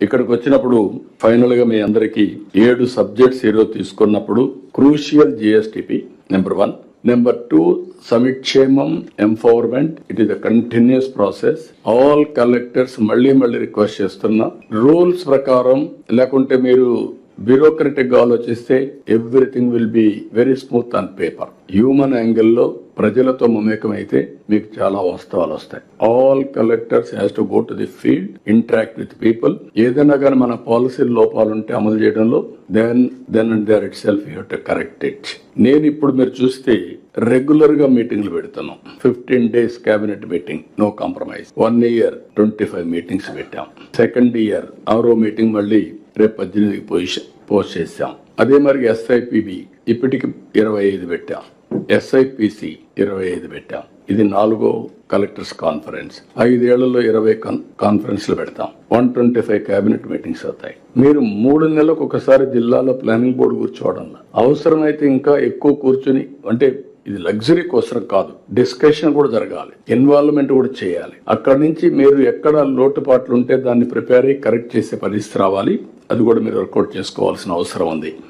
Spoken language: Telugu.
ఇక్కడికి వచ్చినప్పుడు ఫైనల్గా మీ అందరికి ఏడు సబ్జెక్ట్స్ ఈరోజు తీసుకున్నప్పుడు crucial GSDP number one number two సమిక్షేమం empowerment it is a continuous process all collectors మళ్ళీ మళ్ళీ రిక్వెస్ట్ చేస్తున్నా. రూల్స్ ప్రకారం లేకుంటే మీరు బ్యూరోక్రటిక్గా ఆలోచిస్తే everything will be very smooth on paper human యాంగిల్లో ప్రజలతో మమేకమైతే మీకు చాలా వాస్తవాలు వస్తాయి. All collectors has to go to the field interact with people ఏదైనా కానీ మన పాలసీ లోపాలు ఉంటే అమలు చేయడంలో then then and there itself you to correct it నేను ఇప్పుడు మీరు చూస్తే రెగ్యులర్గా మీటింగ్లు పెడుతున్నాం. Fifteen days cabinet meeting no compromise. One year twenty five meetings పెట్టాం. సెకండ్ ఇయర్ ఆరో మీటింగ్ మళ్ళీ రేపు పద్దెనిమిదికి పొజిషన్ పోస్ట్ చేశాం. అదే మరి ఎస్ఐపిబి ఇప్పటికి ఇరవై ఐదు పెట్టాం. ఎస్ఐపిసి ఇరవై ఐదు పెట్టాం. ఇది నాలుగో కలెక్టర్స్ కాన్ఫరెన్స్. ఐదేళ్ళలో ఇరవై కాన్ఫరెన్స్లు పెడతాం. One twenty five cabinet meetings అవుతాయి. మీరు మూడు నెలలకు ఒకసారి జిల్లాలో ప్లానింగ్ బోర్డు కూర్చోవడం అవసరమైతే ఇంకా ఎక్కువ కూర్చుని అంటే ఇది లగ్జరీ కోసం కాదు డిస్కషన్ కూడా జరగాలి ఇన్వాల్వ్మెంట్ కూడా చేయాలి. అక్కడి నుంచి మీరు ఎక్కడ లోటుపాట్లు ఉంటే దాన్ని ప్రిపేర్ అయ్యి కరెక్ట్ చేసే పరిస్థితి రావాలి. అది కూడా మీరు వర్కౌట్ చేసుకోవాల్సిన అవసరం ఉంది.